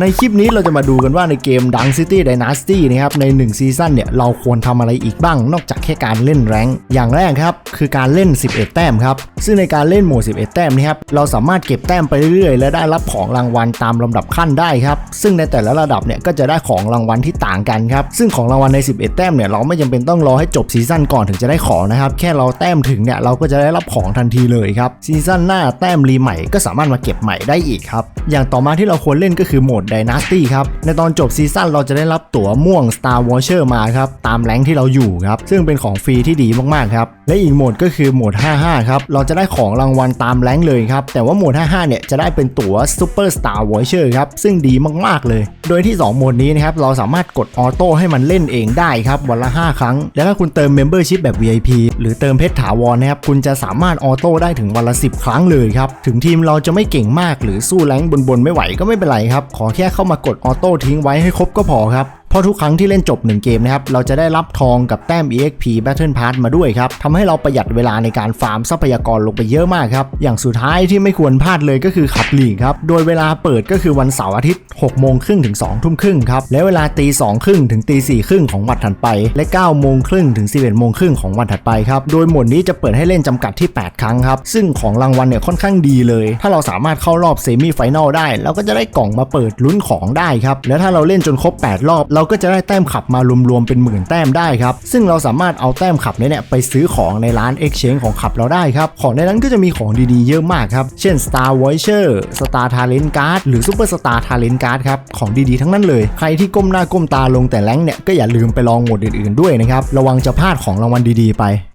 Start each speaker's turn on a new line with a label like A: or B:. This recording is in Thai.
A: ในคลิปนี้เราจะมาดูกันว่าในเกมดังซิตี้ไดนาสตี้นะครับใน 1 ซีซั่นเนี่ยเราควรทำอะไรอีกบ้างนอกจากแค่การเล่นแรงอย่างแรกครับคือการเล่น 11 แต้มครับ ซึ่งในการเล่นโหมด 11 แต้มนี้ครับ เราสามารถเก็บแต้มไปเรื่อยๆ และได้รับของรางวัลตามลำดับขั้นได้ครับ ซึ่งในแต่ละระดับเนี่ยก็จะได้ของรางวัลที่ต่างกันครับ ซึ่งของรางวัลใน 11 แต้มเนี่ยเราไม่จำเป็นต้องรอให้จบซีซั่นก่อนถึงจะได้ของนะครับ แค่เราแต้มถึงเนี่ยเราก็จะได้รับของทันทีเลยครับซีซั่นหน้าแต้มรีใหม่ก็สามารถมาเก็บใหม่ได้อีกครับ อย่างต่อมาที่เราควรเล่นก็คือโหมด Dynasty ครับ ในตอนจบซีซั่นเราจะได้รับตั๋วม่วง Star Watcher มาครับ ตามแรงที่เราอยู่ครับ ซึ่งเป็นของฟรีที่ดีมากๆครับ และอีกโหมดก็คือโหมด 55 ครับ เราจะได้ของรางวัลตามแรงเลยครับ แต่ว่าโหมด55 เนี่ยจะได้เป็นตั๋ว Super Star Watcher ครับ ซึ่งดีมาก ๆ เลย โดยที่2โหมดนี้นะครับ เราสามารถกดออโต้ให้มันเล่นเองได้ครับ วันละ 5 ครั้ง แล้วถ้าคุณเติม Membership แบบ VIP หรือเติมเพชรถาวรนะครับ คุณจะสามารถออโต้ได้ถึงวันละ 10 ครั้งเลยครับ ถึงทีมเราจะไม่เก่งมากหรือสู้แรงค์บนๆไม่ไหวก็ไม่เป็นไรครับ ขอแค่เข้ามากดออโต้ทิ้งไว้ให้ครบก็พอครับ เพราะทุกครั้งที่เล่นจบ 1 เกมนะครับ เราจะได้รับทองกับแต้ม EXP Battle Pass มาด้วยครับทำให้เราประหยัดเวลาในการฟาร์มทรัพยากรลงไปเยอะมากครับ อย่างสุดท้ายที่ไม่ควรพลาดเลยก็คือขับลีกครับ โดยเวลาเปิดก็คือวันเสาร์อาทิตย์6โมงครึ่งถึง2ทุ่มครึ่งครับ และเวลาตี2ครึ่งถึงตี4ครึ่งของวันถัดไป และ9โมงครึ่งถึง11โมงครึ่งของวันถัดไปครับ โดยหมดนี้จะเปิดให้เล่นจำกัดที่ 8 ครั้งครับ ซึ่งของรางวัลเนี่ยค่อนข้างดีเลย ถ้าเราสามารถเข้ารอบเซมิไฟแนลได้เราก็จะได้กล่องมาเปิดลุ้นของได้ครับ แล้วถ้าเราเล่นจนครบ 8 รอบเราราก็จะได้แต้มขับมารวมๆเป็นหมื่นแต้มได้ครับ ซึ่งเราสามารถเอาแต้มขับเนี่ยไปซื้อของในร้าน Exchange ของขับเราได้ครับ ของในนั้นก็จะมีของดีๆเยอะมากครับ เช่น Star Voucher Star Talent Card หรือ Super Star Talent Card ครับ ของดีๆทั้งนั้นเลย ใครที่ก้มหน้าก้มตาลงแต่แรงเนี่ยก็อย่าลืมไปลองหมดอื่นๆด้วยนะครับ ระวังจะพลาดของรางวัลดีๆไป